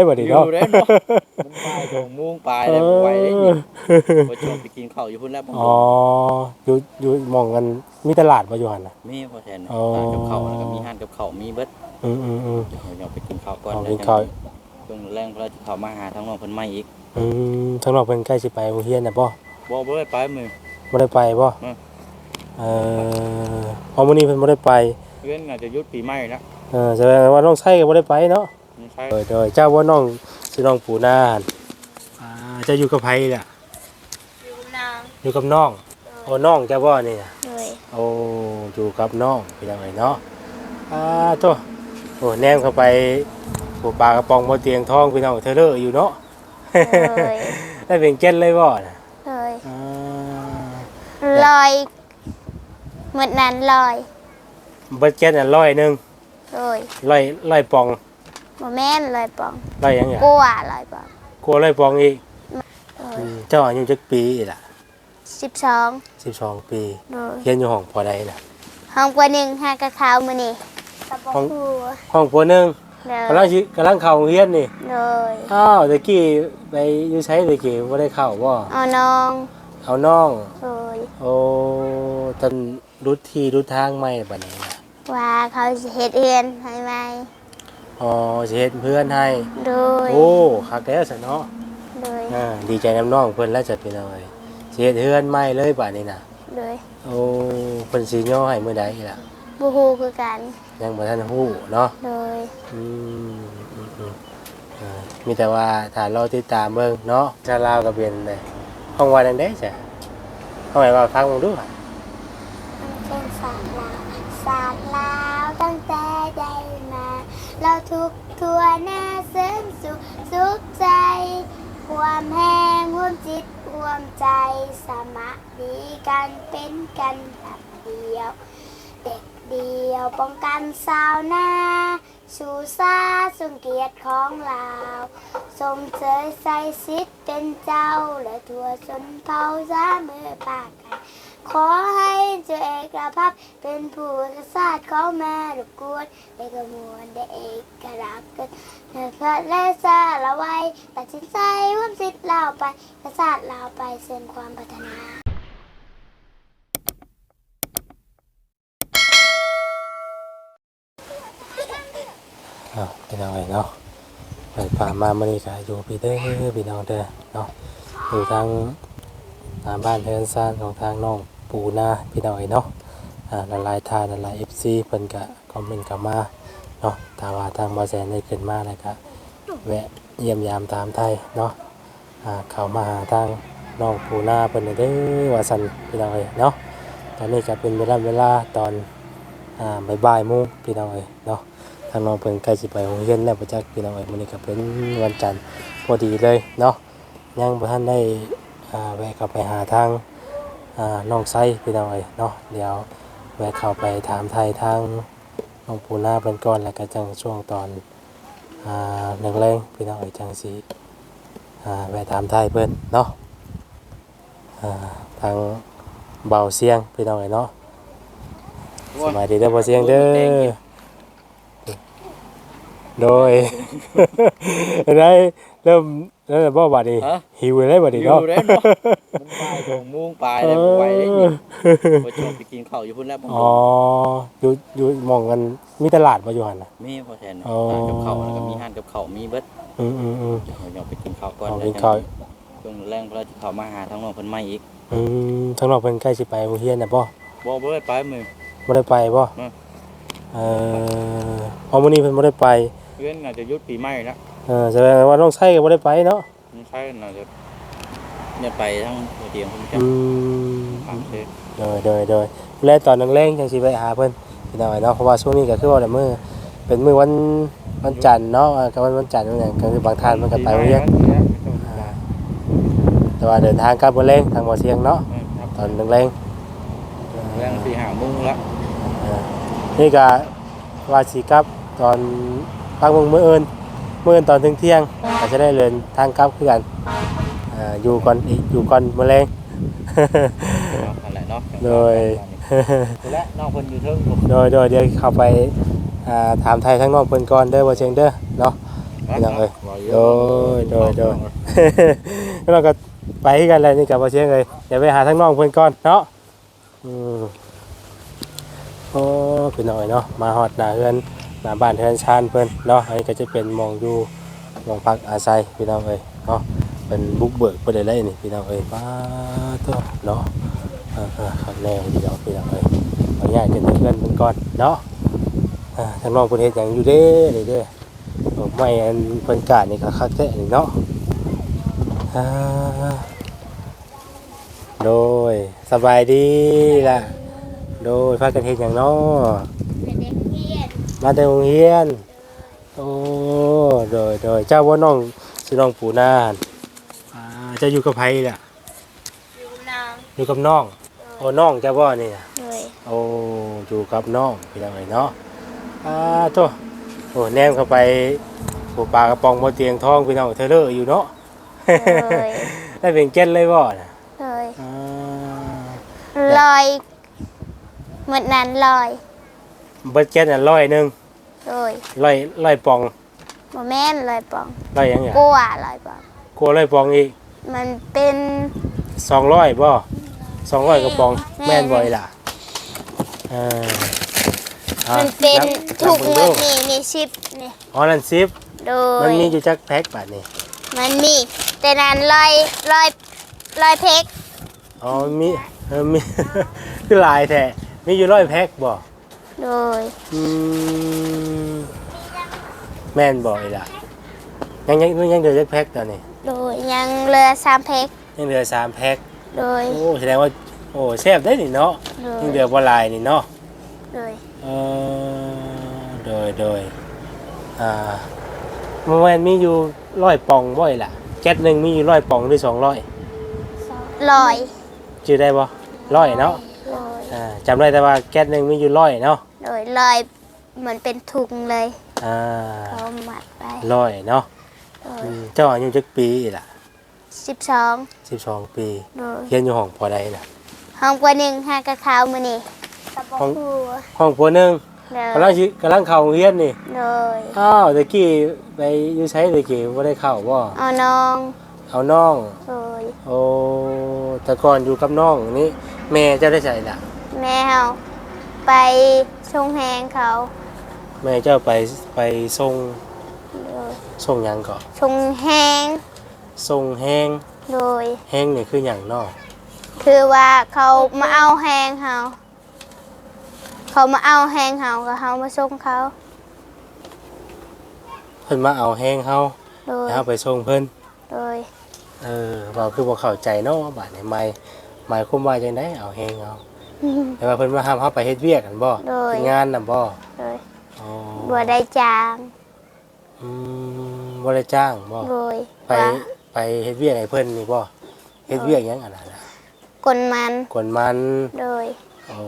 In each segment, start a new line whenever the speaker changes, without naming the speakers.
ได้บ่ดี
อยู่
เนาะ
ได้เนาะมันปลายโงมุ้งปลายแล้วไหวได้ยินพอชวนไปกินข้าวอยู่พุ่นแล้วผม
อ๋ออยู่อยู่หมองกันมีตลาดบ่อยู่หั่นน่ะ
มีพอแทน
อ๋อ
ร้านกับข้าวแล้วก็มีห้านกับข้าวมีเบิด
อืมอืมอืม
เราอยากไปกินข้าวก่อน
เอากินข้าว
ช่วงแรงเพราะจะเข้ามาหาทั้งน้องเพิ่นใหม่อีก
อืมทางนอกเพิ่นใกล้สิไปโรงเรียนน่ะบ่
บ่บ่ได้ไปมือ
บ่ได้ไปบ่
อืม
เอ่อพอมื้อนี้เพิ่นบ่ได้ไป
เพื่อนน่าจะหยุดปีใหม่แล้ว
เออแสดงว่าน้องไส้ก็บ่ได้ไปเนาะ
ไม่ใช่
โดยโดยเจ้าว่าน้องชื่อน้องปูนาหั่นอ่าเจะอยู่กับไผล่ะ
อยู่นาง
อยู่กับน้องโอ้น้องเจ้าบ่นี่น่ะ
เลย
โอ้อยู่กับน้องพี่น้องเอ้ยเนาะอ่าโตโอ้แนมเข้าไปปูปลากระป๋องบ่เตียงทองพี่น้องเธอเลออยู่เนาะ
เลย
ได้เป็นเจ็ดเลยบ่น่ะ
เลย
อ่า
ลอยเหมือนนั้นลอย
เบิดเจ็ดน่ะร้อยหนึง
เลย
ร้อยร้อยปอง
โมแม่นลอยปอง
ร้อยหยังไง
กลัวลอยปอง
กลัวร้อยปองอีก
เล
อื
ย
มเจ้าอายุจักปีอีกล่ะ
สิบสอง
12 ปี
เลย
เรียนอยู่ห้องพอใดน่ะ
ห้องกว่าหนึ่งห้ากระขาวมือนี่
ห้อง
ครู
ห้องปหนึง
เลย
กำลังสิกำลังเข้าโรงเรียนนี่
เลย
อ้าวตะกี้ไปอยู่ใช้ตะกี้บ่ได้เข้าบ่
เอาน้อง
เอาน้อง
เลย
โอ้ตอนรุดที่รุดทางใหม่บัดนี้นะ
ว่าเขาสิเฮ็ดเอือนให้ไหม
อ๋อสิเฮ็ดเพื่อนให้
โดย
โอ้คักแล้วซะเนาะ
โดย
อ่าดีใจน้ำน้องเพิ่นแล้วจัดพี่น้อยสิเฮ็ดเพื่อนใหม่เลยบัดนี้น่ะ
โดย
โอ้เพิ่นสิย่อให้มื้อใดล่ะ
บูฮูคือกัน
ยังบ่ทันฮู้เนาะ
โดย
อืมอืมอืมอ่ามีแต่ว่าถ้ารอติดตามเบิ่งเนาะชาลาวก็เป็นได้ห้องว่าจังได๋จ้ะห้องไหนว่าฟังมึงดูอะ
ทุกทัวหน้าเส้นสุขสุขใจควมแห้งร่วมจิตร่วมใจสมัครดีกันเป็นกันแบบเดียว เด็กเดียวป้องกันสาวหน้าสู่ซาสุงเกียรติของเราทรงเสยใส่สิทธิ์เป็นเจ้าและทั่วชนเผ่าสามือปากกัน ขอให้เจ้าเอกภาพเป็นผู้กษัตริย์ของแม่รบกวนได้กระมวลได้เอกลักกันเนื้อพระและสารไว้ตัดสินใจร่วมสิทธิ์ลาไปกษัตริย์เลาไปเสริมความพัฒนา
อ้าพี่น้องเอ้ยเนาะเปิดผ่ามามื้อนี้ก็อยู่พี่เด้อพี่น้องเด้อเนาะอยู่ทาง อ่าบ้านเฮือนซ่านของทางน้องปูนาพี่น้อยเนาะอ่าละลายทานละลาย FC เพิ่นก็คอมเมนต์เข้ามาเนาะถ้าว่าทางบ่แซนได้ขึ้นมาแล้วก็แวะเยี่ยมยามตามไทยเนาะอ่าเข้ามาหาทางน้องปูนาเพิ่นเด้อว่าซั่นพี่น้อยเนาะตอนนี้ก็เป็นเวลาเวลาตอนอ่าบ่ายๆโมงพี่น้อยเนาะทางน้องเพิ่นใกล้สิไปโรงเรียนแล้วประจักพี่น้อยมื้อนี้ก็เป็นวันจันทร์พอดีเลยเนาะยังบ่ทันได้ แวะเข้าไปหาทางอ่าน้องไส้พี่น้องเอ้ยเนาะเดี๋ยวแวะเข้าไปถามไทยทางน้องปูนาเพิ่นก่อนแล้วก็จังช่วงตอนอ่าแรงๆพี่น้องเอ้ยจังสิอ่าแวะถามไทยเพิ่นเนาะอ่าทางเบาเสียงพี่น้องเอ้ยเนาะสบายดีเด้อเบาเสียงเด้อโดยได้เริ่ม เริ่มบ่บัดนี้
ฮะ
หิวได้บัดนี้
อยู่
เนาะ
ได้เนาะมันปลายโงมุ้งปลายแล้วไหวได้ยินพอชวนไปกินข้าวอยู่พุ่นแล้วผม
อ๋ออยู่อยู่หมองกันมีตลาดบ่อยู่หั่นน่ะ
มีพอแทน
อ๋อ
ร้านกับข้าวแล้วก็มีห้านกับข้าวมีเบิด
อืมอืมอืม
เราอยากไปกินข้าวก่อน
เอากินข้าว
ช่วงแรงเพราะจะเข้ามาหาทั้งน้องเพิ่นใหม่อีก
อืมทางนอกเพิ่นใกล้สิไปโรงเรียนน่ะบ่
บ่บ่ได้ไปมือ
บ่ได้ไปบ่
อืม
เอ่อเอามื้อนี้เพิ่นบ่ได้ไป
เพื่อนน่าจะหยุดปีใหม่แล้ว
เออแสดงว่าน้องไส้ก็บ่ได้ไปเนาะ
ไม่ใช่น่าจะเนี่ยไปทั้งหัวเตียงผมจะ
อืม
ถามเช็ค
โดยโดยโดยและตอนแรงๆจังสิไปหาเพิ่นพี่น้องเอ้ยเนาะเพราะว่าช่วงนี้ก็คือว่าแต่มื้อเป็นมื้อวันวันจันทร์เนาะอ่าก็วันวันจันทร์นั่นแหละก็คือบางท่านมันก็ไปโรงเรียนแต่ว่าเดินทางกลับบ่เร่งทางบ่เสียงเนาะตอนแรง
แรงสี่หาโมุ้งละ
ๆเออนี่ก็ว่าสิกลับตอน พักมื้อมื้ออื่นมื้ออื่นตอนถึงเที่ยงก็จะได้เดินทางกลับคือกันอ่าอยู่ก่อนอีกอยู่ก่อนมื้อแรง
อะไรเนาะ
โดย
และน้องคนอยู่เทิงผม
โดยโดยเดี๋ยวเข้าไปอ่าถามไทยทั้งน้องเพิ่นก่อนเด้อบ่เชียงเด้อเนาะพี่น้องเอ้ย
บ่เย
โด
อะ
ยโดยโดย แล้วเราก็ไปกันเลยนี่กับบ่เชียงเลยเดี๋ยวไปหาทั้งน้องเพิ่นก่อนเนาะอืมโอ้พี่น้อยเนาะมาฮอดหน้าเฮือน หน้าบ้านเฮือนชานเพิ่นเนาะอันนี้ก็จะเป็นมองอยู่มองพักอาศัยพี่น้องเอ้ยเนาะเป็นบุกเบิกเพิ่นได้เลยนี่พี่น้องเอ้ยมาตัวเนาะเออๆข้างแน่พี่น้องพี่น้องเอ้ยเอาง่ายขึ้นเพื่อนเพิ่นก่อนเนาะอ่าทางน้องเพิ่นเฮ็ดหยังอยู่เด้นี่เด้ออไม่อันเพิ่นกาดนี่ก็คักแท้นี่เนาะโดยสบายดีล่ะ โดยพากันเฮ็ดหยังเนาะ มาแต่โรงเรียน โอ้โดยโดยเจ้าว่าน้องชื่อน้องปูนานอ่าเจะอยู่กับไผล่ะ
อยู่นาง
อยู่กับน้องโอ้น้องเจ้าว่านี่น่ะ
เลย
โอ้อยู่กับน้องพี่น้องเอ้ยเนาะอ่าโตโอ้แนมเข้าไปปูปลากระป๋องบ่เตียงทองพี่น้องเธอเลอะอยู่เนาะ
เลย
ได้เป็นเจ็ดเลยบ่น่ะ
เลย
อ่า
ลอยเหมือนนั้นลอย
เบิดเจ็ดน่ะร้อยหนึ่ง
เลย
ร้อยร้อยปอง
โมแม่นลอยปอง
ร้อยหยังไง
กลัวลอยปอง
กลัวร้อยปองอีก
มันเป็น
สองร้อยบ่สองร้อยกระปอง
แม่
แม่นบ่อยล่ะเอออะ
มันเป็น
นับ
ถูก
นับ
เงิ
บิ่
น
งดู
นี่นี่ชิปนี่
อ๋อนั่นซิป
โด
มัน
ย
มีอยู่จักแพ็คบาทนี่
มันมี แต่นั้นลอยลอยลอยเพก
อ๋อมีเออมี คือหลายแท้มีอยู่ร้อยแพ็คบ่
โดย
อืมแม่นบ่อยล่ะ ยังยังยังเหลือจักแพ็คตอนนี้
โดยยังเรือสามเพก
ยังเหลือสามแพ็ค
โดย
โอ้แสดงว่าโอ้แซ่บได้นี่เนาะ
โดย
ยังเหลือบ่หลายนี่เนาะ
โดย
เออโดยโดยอ่าเมื่อวานมีอยู่ร้อยปองบ่อยล่ะแก๊สหนึ่งมีอยู่ร้อยปองหรือสองร้อย
ลอย
ชื่อได้บ่ร้อยเนาะ
โดย
อ่าจำได้แต่ว่าแก๊สหนึ่งมีอยู่ร้อยเนาะ
โดยลอยเหมือนเป็นถุงเลย
อ่า
เขาหมัดไป
ร้อยเนาะ
โด
อื
ย
มเจ้าอายุจักปีล่ะ
สิบสอง
สิบสองปี
โดย
เรียนอยู่ห้องพอใดล่ะ
ห้องกว่าหนึ่งห้ากระขาวมือนี่กระ
ห้อง
ปู
ห้องพอหนึ่ง
โดย
กำลังสิกำลังเข้าโรงเรียนนี่
โดย
อ้าวตะกี้ไปอยู่ใช้ตะกี้บ่ได้เข้าบ่
เอาน้อง
เอาน้อง
โดย
โอ้แต่ก่อนอยู่กับน้องนี่แม่เจ้าได้ใส่ละ
แมว ไปชงแหงเขา
แม่เจ้าไปไปส่ง
โดย
ส่งหยังก่อน
ชงแหง
ส่งแห้ง
โดย
แห้งนี่คืออย่างนอก
คือว่าเขามาเอาแหงเขาเขามาเอาแหงเขาก็เขามาส่งเขา
เพิ่นมาเอาแห้งเฮา
โดย
แล้วเฮาไปส่งเพิ่น
โดย
เออว่าคือบ่เข้าใจเนาะว่าบาดนี้หมายหมายความว่าจังไดเอาแห้งเอา แต่ว่าเพิ่นมาห้ามเฮาไปเฮ็ดเวียกกันบ่
โดย
เฮ็ดงานน่ะบ่
โดย
อ๋อ
บัวได้จาง
อืมบ่ได้จ้างบ่
โดย
ไป
ว่า
ไปเฮ็ดเวียกให้เพิ่นนี่บ่เฮ็ดเวียกหยังอันนั้นน่ะ
กลมัน
กวนมัน
โดย
อ๋อ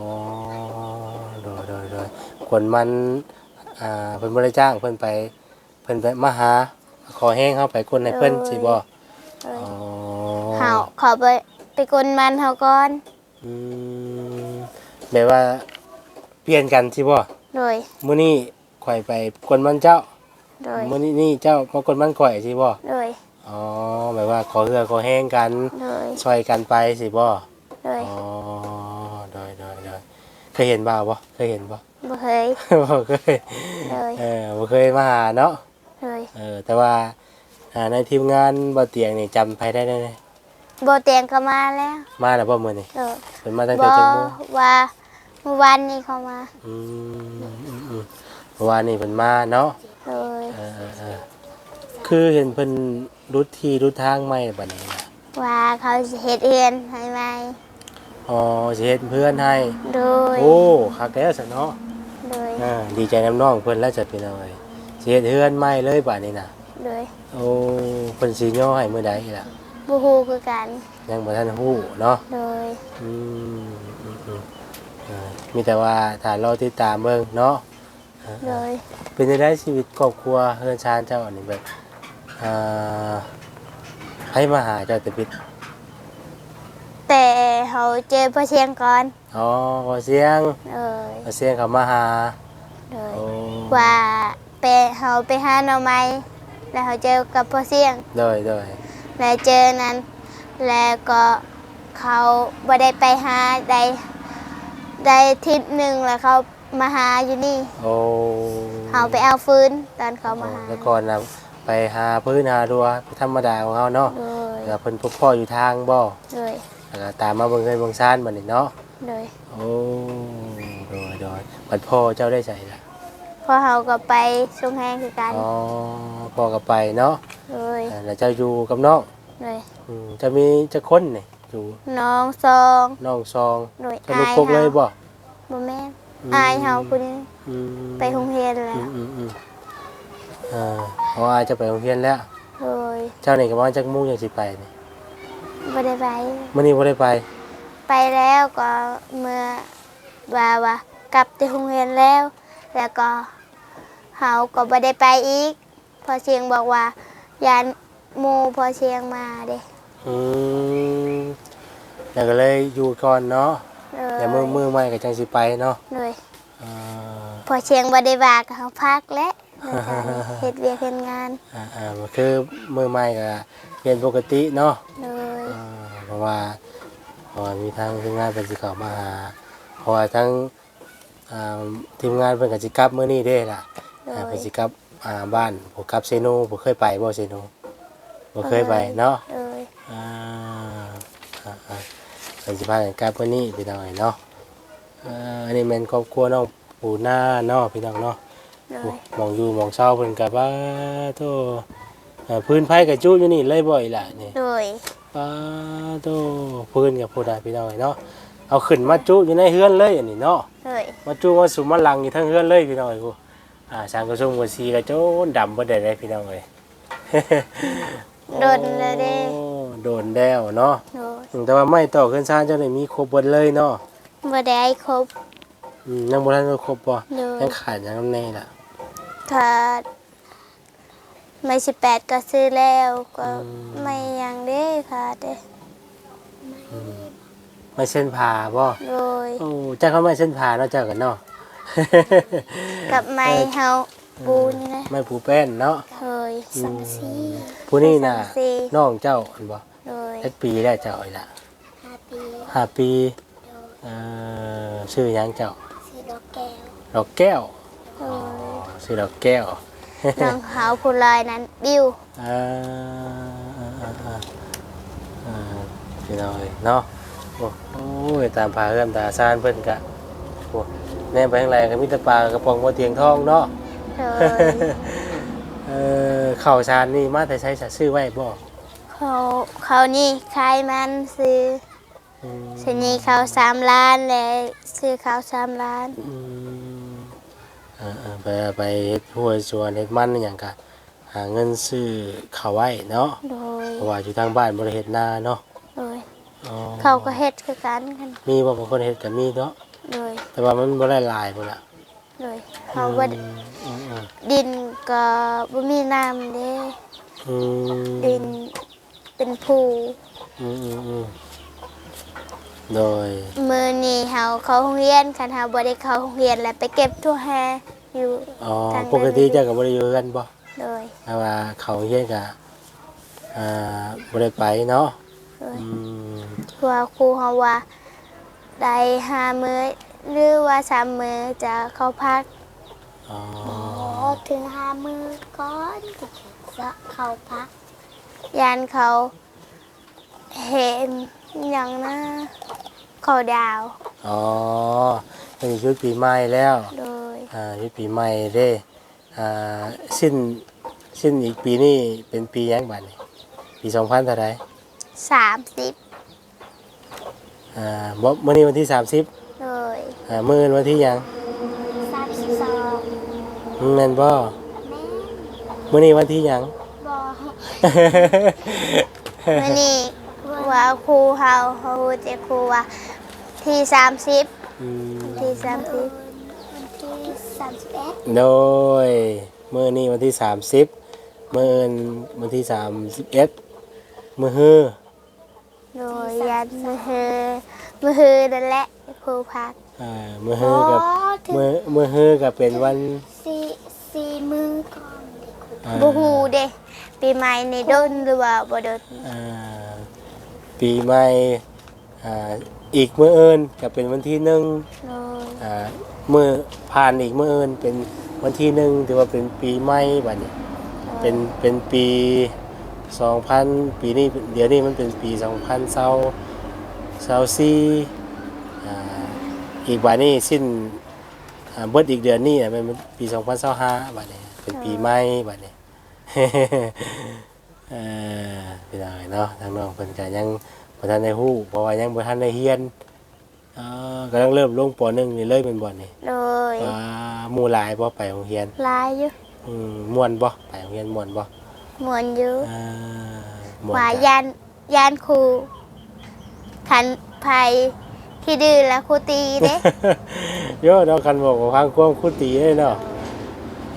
โดยโดยโดยคนมันอ่าเพิ่นบ่ได้จ้างเพิ่นไปเพิ่นไปมาหา ขอแห้งเข้าไปคนให้เพิ่นสิบ่
โดย
อ๋อ
เขาเขาไปไปกลมันเขาก่อน
อืม แบบว่าเปลี่ยนกันสิบ่
โดย
มื้อนี้ข่อยไปกวนมันเจ้า
โดย
มื้อนี้นี่เจ้ามากวนมันข่อยสิบ่
โดย
อ๋อแบบว่าขอเรือขอแห้งกัน
โดย
ช่วยกันไปสิบ่
โดย
อ๋อโดยโดยโดยเคยเห็นบ่าวบ่เคยเห็นบ่
บ่เคย
บ่เคย
โดย
เออบ่เคยมาหาเนาะ
โดย
เออแต่ว่าอ่าในทีมงานบ่เตียงนี่จำไผได้แน่
โบเตียงก็มาแล้ว
ๆมาแล้วบ่มื้อนี้
โดย
เพิ่นมาตั้ง
บ
แต่
อ
จักโมง
ว่า เมื่อวานนี้เขามา
อืมอืมอืมเพราะว่านี่เพิ่นมาเนาะ
โดย
เออเออเออคือเห็นเพิ่นรุดที่รุดทางใหม่บัดนี้นะ
ว่าเขาสิเฮ็ดเอือนให้ไหม
อ๋อสิเฮ็ดเพื่อนให้
โดย
โอ้คักแล้วซะเนาะ
โดย
อ่าดีใจน้ำน้องเพิ่นแล้วจะเป็นเอาไว้สิเฮ็ดเฮือนใหม่เลยบัดนี้น่ะ
โดย
โอ้เพิ่นสิย่อให้มื้อใดล่ะ
บูฮูคือกัน
ยังบ่ทันฮู้เนาะ
โดย
อืมอืมอืมเออ มีแต่ว่าถ้ารอติดตามเบิ่งเนาะเออ
โดย
เป็นจังไดชีวิตครอบครัวเฮือนชานเจ้าอันนี้แบบอ่าให้มาหาเจ้าแต่ปิด
แต่เขาเจอพ่อเชียงก่อน
อ๋อพอเสียง
โดย
พอเสียงเขามาหา
โดย
โอ้
ว่าไปเขาไปหาหน่อไม้แล้วเขาเจอกับพ่อเสียง
โดยโดย
แล้วเจอนั้น แล้วก็เขาบ่ได้ไปหาได้ ได้อาทิศหนึ่งแล้วเขามาหาอยู่นี่
โอ้
เขาไปเอาฟืนตอนเขามาหา
แล้วก่อนนะไปหาพื้นหาดัวธรรมดาของเขาเนาะ
โดย
แล้วเพิ่นพบพ่ออยู่ทางบ่
โดย
แล้วก็ตามมาเบิ่งเงินเบิ่งซ่านบัดนี้เนาะ
โดย
โอ้โดยโดยบัดพ่อเจ้าได้ใส่ละ
พอเขาก็ไปช่วงแห้งคือกัน
อ๋อพ่อก็ไปเนาะ
โดย
อ่าแล้วเจ้าอยู่กับน้อง
โดย
อืมจะมีจะคนนี่ อยู่
น้องซอง
น้องซอง
โดย
จะลูก
อาย
พกเลย
เฮา
บ่
บ่แม่น
อืม
อายเฮาคุณ
อืม
ไปโรงเรียนแล้
อื
ว
มอืมอืมอ่าเพราะว่าจะไปโรงเรียนแล้ว
โดย
เจ้านี่ก็ว่าจักมุ่งยังสิไปนี่
บ่ได้ไป
มื้อนี้บ่ได้ไป
ไปแล้วก็เมื่อว่าว่ากลับที่โรงเรียนแล้ว แล้วก็เฮาก็บ่ได้ไปอีกพอเชียงบอกว่ายานหมู่พอเชียงมาเด้
อืมแล้วก็เลยอยู่ก่อนเนาะ
เลย
เดี๋ยวมือมือใหม่ก็จังสิไปเนาะ
เลย
อ่า
พอเชียงบ่ได้ว่าก็เฮาพักและแล้วก็เฮ็ดเวียกเฮ็ดงาน
อ่าอ่ามันคือมือใหม่ก็เรียนปกติเนาะ
เลย
อ่าเพราะว่าเพราะว่ามีทางทีมงานเป็นสิเข้ามาหาเพราะว่าทั้งอ่าทีมงานเป็นกิจกรรมมื้อนี้เด้ล่ะ
เล
อ่ายเป็นกิจกรรมอ่าบ้านผมกลับเซโนผมเคยไปบ่เซโน บ่เคยไปเนาะ
เลย
อ่าอ่าอ่าเป็นสิพากันกลับมื้อนี้พี่น้องเอ้ยเนาะอ่าอันนี้แม่นครอบครัวน้องปู่หน้าเนาะพี่น้องเนาะ
เล
โอ้
ย
มองอยู่มองเศร้าเพิ่นกับว่าโตเอ่อพื้นไผ่กับจู้อยู่นี่เลยบ่อยล่ะนี่
เลย
ป้าโตพื้นกับผู้ใดพี่น้องเนาะเอาขึ้นมาจู้อยู่ในเฮือนเลยอันนี้เนาะ
เลย
มาจู้มาสุมมาลังอยู่ทั้งเฮือนเลยพี่น้องเอ้ยกูอ่าสร้างกระทรวงกระซีกระโจนดำบ่ได้เลยพี่น้องเอ้ย
โดนเลยเด้
โอ้โดนแล้วเนาะ
เลย
อืมแต่ว่าไม่ต่อขึ้นซ่านเจ้านี่มีครบเบิดเลยเนาะ
บ่ได้ครบ
อืมยังบ่ทันได้ครบบ่
เลย
ยังขาดหยังนำแน่ล่ะ
ขาดไม่สิบแปดก็ซื้อแล้วก็
อืม
ไม่ยังได้ขาดเด้
ไม่เส้นผ่าบ่
โดย
โอ้เจ้าเขาไม่เส้นผ่าเนาะเจ้ากันเนาะ
กับไม้เฮา ปูนี่นะ
ไม่ผูแป้นเนาะ
เฮ้ยสังสี
ผู้นี่น่ะ
สังสี
น้องเจ้าอันบ่
โดย
เอ็ดปีได้เจ้าอีกละ
ห้าปี
ห้าปีเอ่อชื่อหยังเจ้า
สีดอกแก้ว
ดอกแก้ว
โดย
ชื่อดอกแก้ว
น้องเฮาผู้ลอยนั้นบิว
อ่าอ่าอ่าอ่าอ่าพี่น้อยเนาะโอ้โอ้ยตามพาเอื้อมตาซานเพิ่นกะโอ้แน่ไปทางไรก็มีแต่ปลากระป๋องบ่เตียงทองเนาะ
โดย
เออข้าวชานนี่มาแต่ใช้สะซื้อไว้บ่
เขาเขานี่ขายมันซื้อ
อืม
ชนีเขาสามล้านและซื้อเขาสามล้าน
อืมเออเออไปไปเฮ็ดหัวสวนเฮ็ดมันอหย่างกะหาเงินซื้อข้าวไว้เนาะ
โดย
เพราะว่าอยู่ทางบ้านบ่ได้เฮ็ดนาเนาะ
โดย
อ๋อ
เขาก็เฮ็ดคือกันกัน
มีบ่บางคนเฮ็ดก็มีเนาะ
โดย
แต่ว่ามันบ่ได้หลายพุ่นล่ะ
โดยเขาว่า
อืมอืมอืม
ดินก็บ่มีน้ำเด้
อืม
ดินเป็นภู
อืมอืมอืมโดย
มือนี่เฮาเข้าโรงเรียนคันเฮาบ่ได้เข้าโรงเรียนแล้วไปเก็บทั่วแฮอยู่
อ๋อ
ทางนั้น
ปกติเจ้าก็บ่ได้อยู่กันบ่
โดย
แต่ว่าเขาเฮ็ดก็อ่าบ่ได้ไปเนาะ
โดย
อืม
เพราะว่าครูเฮาว่าได้ห้ามื้อ หรือว่าสามมื้อจะเข้าพัก
อ๋อ
ถึงห้ามื้อก่อนจะเข้าพักยานเขาเห็นหยังนะเขาดาว
อ๋อเป็นชุดปีใหม่แล้ว
โดย
อ่าชุดปีใหม่เด้อ่าสิ้นสิ้นอีกปีนี้เป็นปีหยังบัดนี้ปี2000เท่าใด
30
อ่าบ่มื้อนี้วันที่30
โดย
อ่ามื้ออื่นวันที่หยัง
32
อืมแม่นบ่
แม่
มื้อนี้วันที่หยัง
บอมื่อนี้ว่าครูเฮาเขาพูดแต่ครูว่าที่สามสิบ
อืม
ที่สามสิบวันที่สามสิบเอ็ด
โดยมื้อนี้วันที่ 30มื้ออื่นวันที่ 31มื้อฮือ
โดยยันมือเฮอมือฮือนั่นแหละครูพัก
อ่ามื้อฮือกับมื้อมื้อฮือก็เป็นวัน
สี่สี่มือก่อน
อ่า
บูฮูเด้ปีใหม่นี่ดนหรือว่าบ่ดน
อ่าปีใหม่อ่าอีกมื้ออื่นก็เป็นวันที่หนึ่ง
โดย
อ่ามื้อผ่านอีกมื้ออื่นเป็นวันที่หนึ่งถือว่าเป็นปีใหม่บัดนี้เป็นเป็นปี2000ปีนี้เดี๋ยวนี้มันเป็นปี2000เศร้าเศร้าซีอ่า อีกบัดนี้สิ้นอ่าเบิดอีกเดือนนี้อะมันเป็นปี2025บัดนี้ เป็นปีใหม่บัดนี้ เออพี่น้องเนาะทางน้องเพิ่นก็ยังบ่ทันได้ฮู้เพราะว่ายังบ่ทันได้เรียนเอ่อกำลังเริ่มลงป .1 นี่เลยเป็นบ่นี่
โดย
ว่าหมู่หลายบ่ไปโรงเรียน
หลายอยู่
อืมม่วนบ่ไปโรงเรียนม่วนบ่
มวนอยู่
อ่าม่วน
ว่า
จ้ะ
ยานยานครูคันภัย ที่ดื้อแล้วครูตีเด้
โยเนาะคันบอกว่าพังความคุตีเลยเนาะ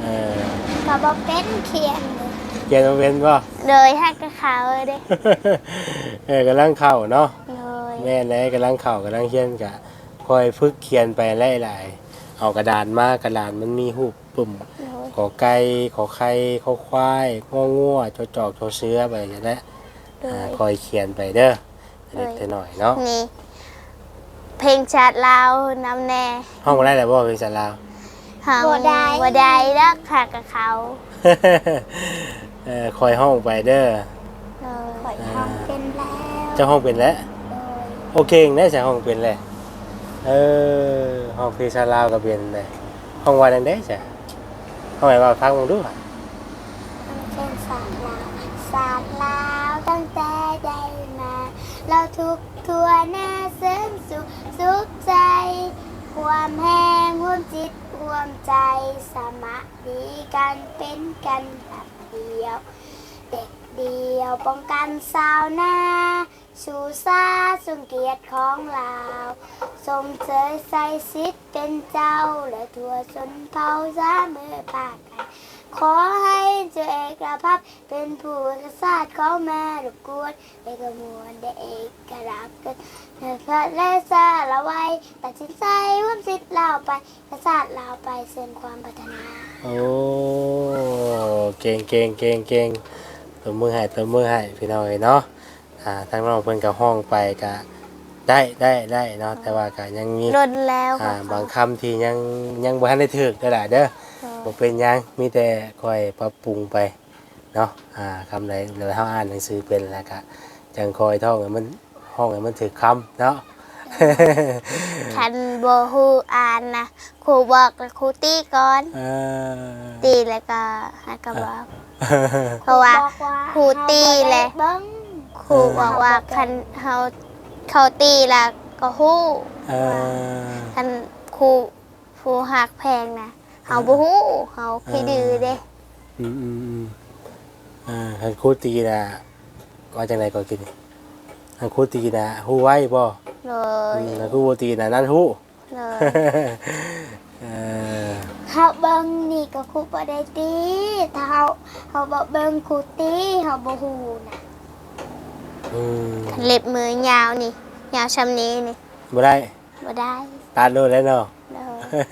เออ
ก็บ่เป็นเขียนเลย
เขียนมาเป็นบ่
เลยให้กับเขาเด้
เออกำลังเข้าเนาะ
เลย
แม่นเลยกำลังเข้ากำลังเขียนกะคอยฝึกเขียนไปหลายๆเอากระดานมากระดานมันมีรูปปุ่ม
เลย
ขอไก่ขอไข่ขอควายงองัวจอจอกจอเสือไปอย่างนั้น
เล
อ่ายคอยเขียนไปเด้อเล็กๆหน่อยๆเนาะ
นี่ เพลงชาติลาวนำแน่
ห้องบ่ได้แล้วบ่คือจันลาว
ห้องบ่ได้ บ่ได้แล้วค่ะกับเขา
เออคอยห้องไปเด้อ
เลยข่อยทำเป็นแล้ว
เจ้าห้องเป็นแล้ว
เลย
โอเคแน่ใช่ห้องเป็นแหละเออห้องพี่ชาลาวก็เป็นเลยห้องวันนั้นได้จ้ะห้องไหนว่าฟังมึงดูอะ
มันเป็นศาสตร์ลาวศาสตร์ลาวตั้งแต่ได้มา เราทุกทัวหน้าเสริมสุขสุขใจควมแห้งร่วมจิตร่วมใจสมัคคีกันเป็นกันแบบเดียว เด็กเดียวป้องกันสาวหน้า ชูซาสุงเกียรติของเราสมเสยใส่สิทเป็นเจ้าและทั่วชนเผ่าสาเมื่อปากกัน ขอให้เจ้าเอกภาพเป็นผู้กษัตริย์ของแม่รบกวนในกระมวลได้เอกลักกันในพระและสาละไว้ตัดสินใจร่วมสิทธิ์เราไปกษัตริย์เราไปเสริมความพัฒนา
โอ้ เก่งเก่งเก่งเก่งตัวมือให้ตัวมือให้พี่น้องเอ้ยเนาะอ่าทางน้องเพิ่นกับห้องไปก็ได้ได้ได้เนาะแต่ว่าก็ยังมี
ลดแล้ว
อ่า
ค่ะ
บางคำที่ยังยังบ่ทันได้ถึกเด้เด้อ บ่เป็นหยังมีแต่คอยปรับปรุงไปเนาะอ่าคำใดเราเฮาอ่านหนังสือเป็นแล้วก็จังคอยท่องให้มันห้องให้มันถึกคำเนาะ
คันโบฮูอ่านนะครูบอกแล้วครูตีก่อน
เออ
ตีแล้วก็ให้ก็บอก เพราะว่าครูตีแหละครูบอกว่าคันเฮาเขาตีแล้วก็ฮู้
เออ
คันครูครูหักแพงนะ เฮาบ่ฮู้เฮาขี้ดื้อเด้
อืมอืมอืมอ่าคันครูตีน่ะว่าจังไดก็กินคันครูตีน่ะฮู้ไว้บ่
เล
อื
ย
มคันครูบ่ตีน่ะนั่นฮู้
เลย
เออ
เฮาเบิ่งนี่ก็ครูบ่ได้ตีถ้าเฮาเฮาบ่เบิ่งครูตีเฮาบ่ฮู้นะ
อืม
เล็บมือยาวนี่ยาวชำนี้นี่
บ่ได้
บ่ได้
ตัดโลดแล้วเนาะ
เลย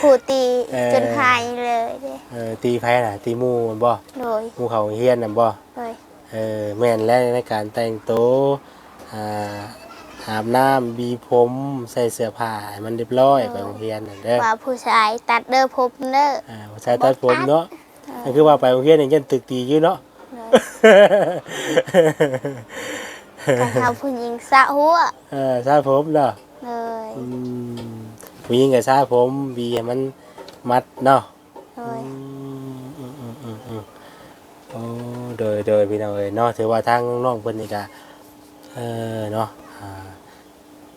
ครูตี
เอ่อ
จนหายเลยเด้
เออตีไผน่ะ ตีหมู่มันบ่
โดย
หมู่เขาเฮียนน่ะบ่
เลย
เออแม่นแล้วในการแต่งตัวอ่าอาบน้ำบีผมใส่เสื้อผ้าให้มันเรียบร้อยไปโรงเรียนนั่นเด้อ
ว่าผู้ชายตัดเด้อพบเด้อ
อ่าใส่ตัดผมเนาะนั่นคือว่าไปโรงเรียนนี่ยันตึกตีอยู่เนาะ
เลยก็ทำผู้หญิงสะหัว
เออใส่ผมเนาะ
เลย
อืม ผู้หญิงก็ใส่ผมบีให้มันมัดเนาะ
เล
อื
ย
มอืมอืมอืมอืมโอ้โดยโดยพี่น้องเอ้ยเนาะถือว่าทางน้องเพิ่นนี่ก็เออเนาะอ่า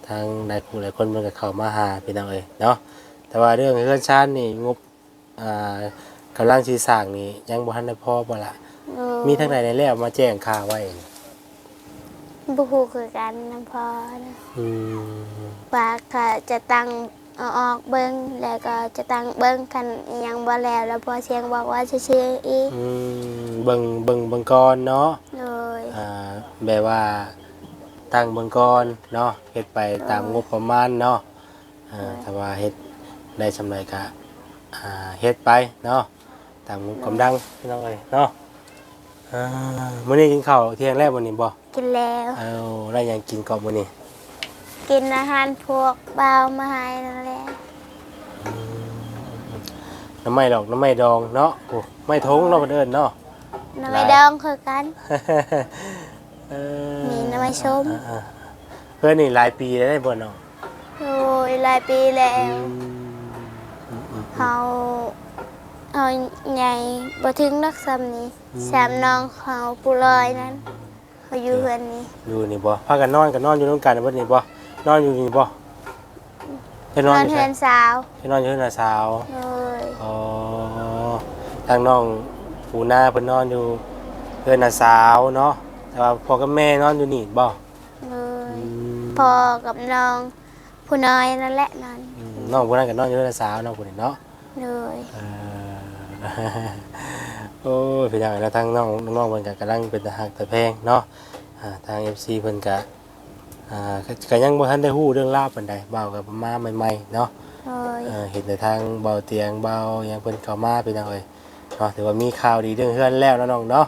ทางหลายผู้หลายคนมันก็เข้ามาหาพี่น้องเอ้ยเนาะแต่ว่าเรื่องเรื่องชาตินี่งบอ่ากำลังสีสร้างนี่ยังบ่ทันได้พอบ่ละ
เลย
มีทางใดในแล้วมาแจ้งข่าวไว้
บุฮูคือกันนะพอนะ
อืม
ว่าก็จะตั้ง เอาออกเบิ้งแล้วก็จะตั้งเบิ้งกันอิหยังบ่แล้วแล้วพอเสียงบอกว่าชื่อๆอีก
อืมเบิ่งเบิ่งเบิ่งก่อนเนาะ
เลย
อ่าแบบว่าตั้งเบิ่งก่อนเนาะเฮ็ดไปตามงบประมาณเนาะอ่าถ้าว่าเฮ็ดได้สำไรก็อ่าเฮ็ดไปเนาะตามงบกำลังพี่น้องเอ้ยเนาะอ่ามื้อนี้กินข้าวเที่ยงแล้วมื้อนี้บ่
กินแล้ว
เอาได้หยังกินก่อนมื้อนี้
กินอาหารพวกเบามาให้นั่นแหละ
น้ำไม้ดอกน้ำไม้ดองเนาะโอ้ไม้ทงเนาะเพิ่นเอิ้นเนาะ
น้ำไม่ดองคือกัน
เออ
มีน้ำไม้ชม
อ่าๆเพื่อนนี่หลายปีแล้วได้บ่เนาะ
โอ้ยหลายปีแล้
อื
ว
มอืมอืม
เฮาเฮาใหญ่บ่ถึงนักซ้ำนี้สามน้องเขาปุลอยนั้นเขาอยู่เฮือนนี้
อยู่นี่บ่พากันนอนกันนอนอยู่นำกันเบิดนี่บ่ นอนอยู่นี่บ่ไปน
น
อน
อ
อนยู่
เฮื
ไส
อนสาว
ไปนอนอยู่เฮือนน้าสาว
โอ้ย
อ๋อทางน้องปูนาเพิ่นนอนอยู่เฮือนน้าสาวเนาะ แต่ว่าพ่อกับแม่นอนอยู่นี่บ่
โอ้
อื
ย
ม
พ่อกับน้อง ผู้น้อยนั่นแหละนั่น
อืมน้องผู้นั้นก็นอนอยู่เฮือนน้าสาวน้องผู้นี้เนาะ
โดย
เออโอ้ยพี่น้องแล้วทางน้องน้องๆเพิ่นก็กำลังเป็นตาหักตะแพงเนาะอ่าทาง FC เพิ่นก็ อ่าก็ก็ยังบ่ทันได้ฮู้เรื่องราวปานใดเบากับมาใหม่ๆเนาะ
โอ้ย
เออเห็นแต่ทางเบาเตียงเบาหยังเพิ่นเข้ามาพี่น้องเอ้ยเนาะถือว่ามีข่าวดีเรื่องเฮือนแล้วเนาะน้องเนาะ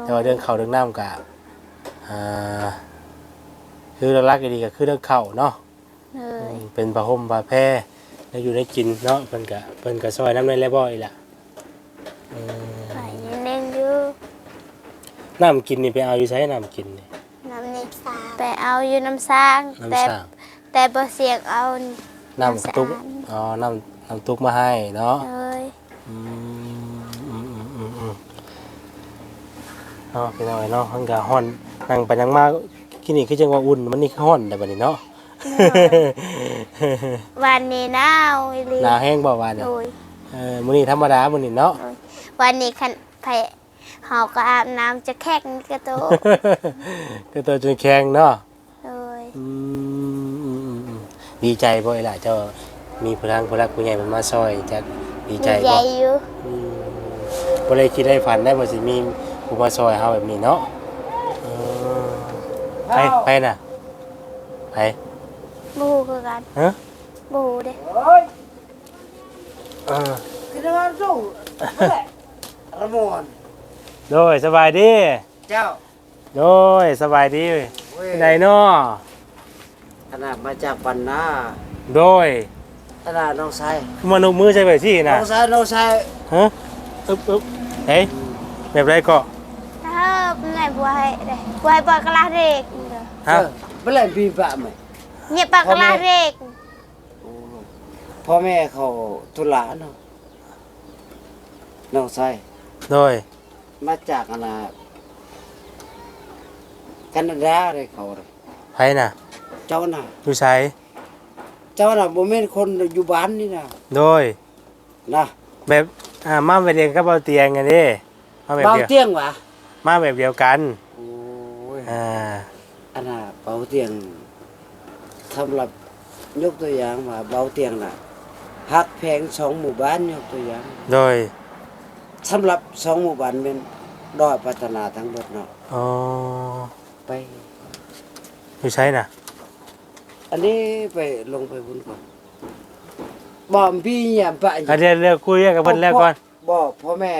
แต่ว่าเรื่องข้าวเรื่องน้ำก็อ่าคือหลักๆดีๆก็คือเรื่องข้าวเนาะ
โอ้ย
เป็นผ้าห่มผ้าแพร่แล้วอยู่ในกินเนาะเพิ่นก็เพิ่นก็ซอยน้ำในแล้วบ่อีหล่ะอืม
ไปยังเล่นอยู่
น้ำกินนี่ไปเอาอยู่ใช้น้ำกินนี่
น้ำนี่ ไปเอาอยู่น้ำสร้าง
น้ำ
แต่
สร้าง
แต่บ่เสียงเอา
น้ำตุ๊ก
น้ำสะอาด
อ๋อน้ำน้ำตุ๊กมาให้เนาะ
เอ้ย
อืมอืมอืมอืมอืมเนาะพี่น้อยเนาะมันก็ฮ้อนนั่งไปนั่งมากินนี่คือจังว่าอุ่นมันนี่คือฮ้อนแต่บัดนี้เนาะ
วันนี้หนาวอีหลี
หนาวแห้งบ่ว่าเนี่ย
โอ้ย
เออมื้อนี้ธรรมดามื้อนี้เนาะ
วันนี้คันไผ เฮาก็อาบน้ำจะแข็งกระโตก
คือตัวจนแข็งเนาะ
โอ้ย
อืมอืมอืมอืมดีใจบ่ไอ้ล่ะเจ้ามีพลังผู้รักผู้ใหญ่มันมาซอยจักดีใจ
ดีใจ
บ่
อยู่
อืมบ่ได้คิดได้ฝันได้บ่สิมีผู้มาซอยเฮาแบบนี้เนาะเออไปไปน่ะไป
บูคือกัน
ฮะ
บูเด้
เออ
Kita langsung. Boleh. Ramon.
โดยสบายดี
Ciao.
โดยสบายดี
Weh.
ไหนเนาะ
Anak macam pana.
โดย
Anak nong sai.
มานกมือใช่ไปสินะ
Nong sai nong sai.
ฮะอึ๊บอึ๊บเฮ้ยแบบไรก็
ถ้าไหนบัวให้ได้บัวให้ปากกะลาเรกเด้อ
ฮะ
Boleh bi pak mai.
เงียบปากกะลาเรก
พ่อแม่เขาธุระเนาะน้องชาย
โดย
มาจากอนนาแคนาดาเลยเขาเลย
ไผน่ะ
เจ้าน่ะ
อยู่ไส
เจ้าน่ะบ่แม่นคนอยู่บ้านนี่นะ
โดย
นะ
แบบอ่ามาแบบเดียวกับเบาเตียงกันดิมาแบบ
บาง
เดียว
เตียงหวะ
มาแบบเดียวกัน
โอ้ย
อ่า
อันน่ะเบาเตียงสำหรับยกตัวอย่างว่าเบาเตียงน่ะฮักแพงสองหมู่บ้านยกตัวอย่าง
โดย
สำหรับสองหมู่บ้านเป็นดอยพัฒนาทั้งหมดเนาะ
อ๋อ
ไป
อยู่ไสน่ะ
อันนี้ไปลงไปบุญก่อนบอมพี่อย่าปะ
อะเดี๋ยวเดี๋ยวคุยกับเพิ่นแล้วก่อน
บอกพ่อแม่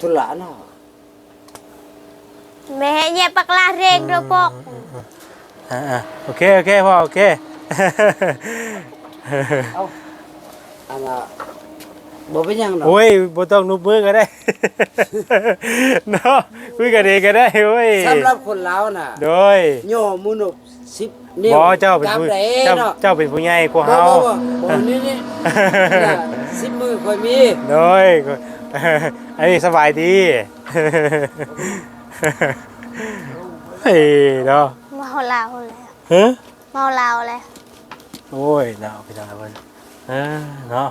ทุลาเนาะ
แม่ให้เงียบปากกะลาเรกเด้อปอก
อ่าอ่าโอเคโอเคพ่อโอเค
เอาอันน่ะ บ่เป็นหยังเนาะ
โอ้ยบ่ต้องนุบมือก็ได้ เนาะคุยกันเองก็ได้เว้ย
สำหรับคนลาวน่ะ
โดย
ย่อมุนุบ10นิ้ว
บ่เจ้าเป็นผู้
จำได้
เจ้า
เนาะ
เจ้าเป็นผู้ใหญ่กว่า
บ่
เฮา
บ่บ่บ่นี่นี่น่ะ10มือค่อยมี
โดยอันนี้สบายดี เฮ้ยเนาะ
เมาเหล้าแล้ว
ฮะ
เมาเหล้าแล้ว
โอ้ยเนาะพี่น้องเพิ่นเออเนาะ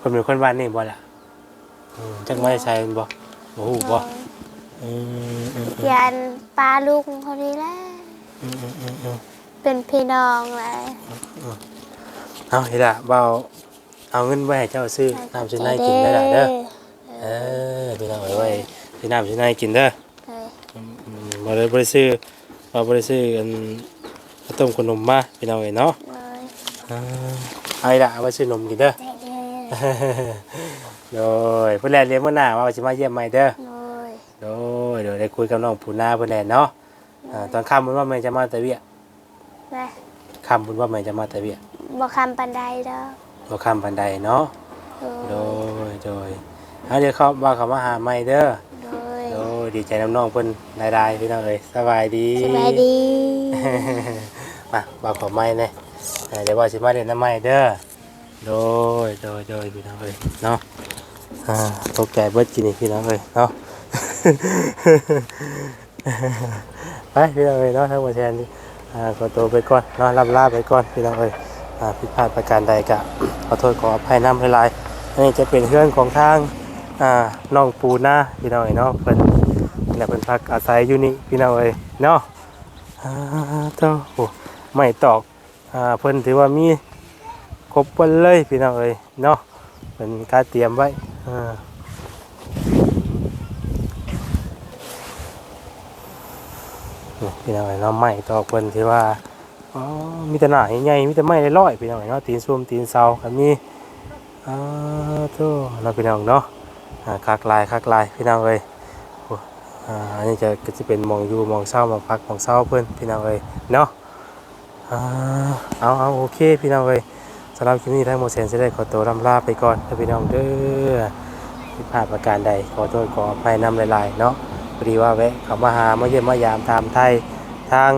คนเป็นคนบ้านนี่บ่ล่ะอืมจักไม่ใช่บ่บ่ฮู้บ่อืมอืม
ยันปลาลุงเขานี่แหละ
อืมอืมอืมอืม
เป็นพี่น้องเลย
เอาเฮ็ดล่ะเบาเอาเงินไว้ให้เจ้าซื้อน้ำซื้อในกินได้ล่ะเด้อเออพี่น้องเอาไว้ซื้อน้ำซื้อในกินเด้อ
เออ
อืมอืมบ่ได้บ่ได้ซื้อบ่บ่ได้ซื้ออันข้าวต้มขนมมาพี่น้องเอ้ยเนาะ
เลย
อ่า เอาอีกล่ะเอาไว้ซื้อนมกินเด้อ
ได้เลย
เโดยเพิ่นแลเรียนมื้อหน้าว่าสิมาเยี่ยมใหม่เด้อ
โดย
โดยเดี๋ยวได้คุยกับน้องปูนาเพิ่นแหละเนาะอ่าตอนค่ำเพิ่นว่าแม่จะมาแต่เวีย
แม่
ค่ำเพิ่นว่าแม่จะมาแต่เวีย
บ่คำปันไดเด้อ
บ่ค่ำปานใดเนาะ
โด
โด
ย
ยโดยเอาเดี๋ยวเขาว่าเขามาหาใหม่เด้อ
โดย
โดยดีใจน้ำน้องเพิ่นหลายๆพี่น้องเอ้ยสบายดี
สบายดี
มาบอกขอไม่เนี่ย เดี๋ยวว่าสิมาเรียนน้ำไม่เด้อโดยโดยโดยพี่น้องเอ้ยเนาะอ่าตกใจเบิดกินนี่พี่น้องเอ้ยเนาะไปพี่น้องเอ้ยเนาะทั้งหมดแทนนี่อ่าขอตัวไปก่อนเนาะรับลาไปก่อนพี่น้องเอ้ยอ่าผิดพลาดประการใดกะขอโทษขออภัยน้ำหลายๆนนี้จะเป็นเรื่องของทางอ่าน้องปูนาพี่น้องเอ้ยเนาะเพิ่นเนี่ยเพิ่นพักอาศัยอยู่นี่พี่น้องเอ้ยเนาะอ่าเจ้าโอ้ไม่ตอก อ่าเพิ่นถือว่ามีครบเปิ้นเลยพี่น้องเอ้ยเนาะเป็นการเตรียมไว้อ่าพี่น้องเอ้ยเนาะไม่ต่อเพิ่นถือว่าอ๋อมีแต่หน้าใหญ่ๆมีแต่ไม้ลอยๆพี่น้องเอ้ยเนาะตีนซุ่มตีนเสาก็มีอ่าเจ้าเนาะพี่น้องเนาะอ่าคักลายคักลายพี่น้องเอ้ยอ่าอันนี้จะก็จะเป็นมองอยู่มองเศร้ามองพักมองเศร้าเพื่อนพี่น้องเอ้ยเนาะ เอาเอาโอเค พี่น้องเอ้ยสำหรับคลิปนี้ทั้งหมดเสียนจะได้ขอตัวลำลาไปก่อนถ้าพี่น้องเด้อผิดพลาดประการใด ขอโทษขออภัยนำหลายๆ เนาะพอดีว่าแวะเขามาหามาเยี่ยมมายามตามไทยทาง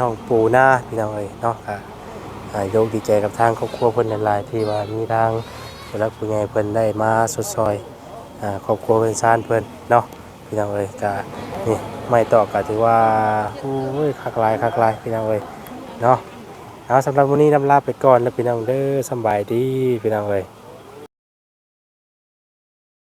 น้องปูหน้าพี่น้องเอ้ยเนาะอ่าอ่าโยกดีใจกับทางครอบครัวเพิ่นหลายๆที่ว่ามีทางผู้รักผู้ใหญ่เพิ่นได้มาสดซอยครอบครัวเพิ่นซ่านเพิ่นเนาะพี่น้องเอ้ยกะนี่ไม่ต่อก็ถือว่าโอ้ยคักลายคักลายพี่น้องเอ้ย เนาะเอาสำหรับวันนี้ลำลาไปก่อนแล้วพี่น้องเด้อสบายดีพี่น้องเลย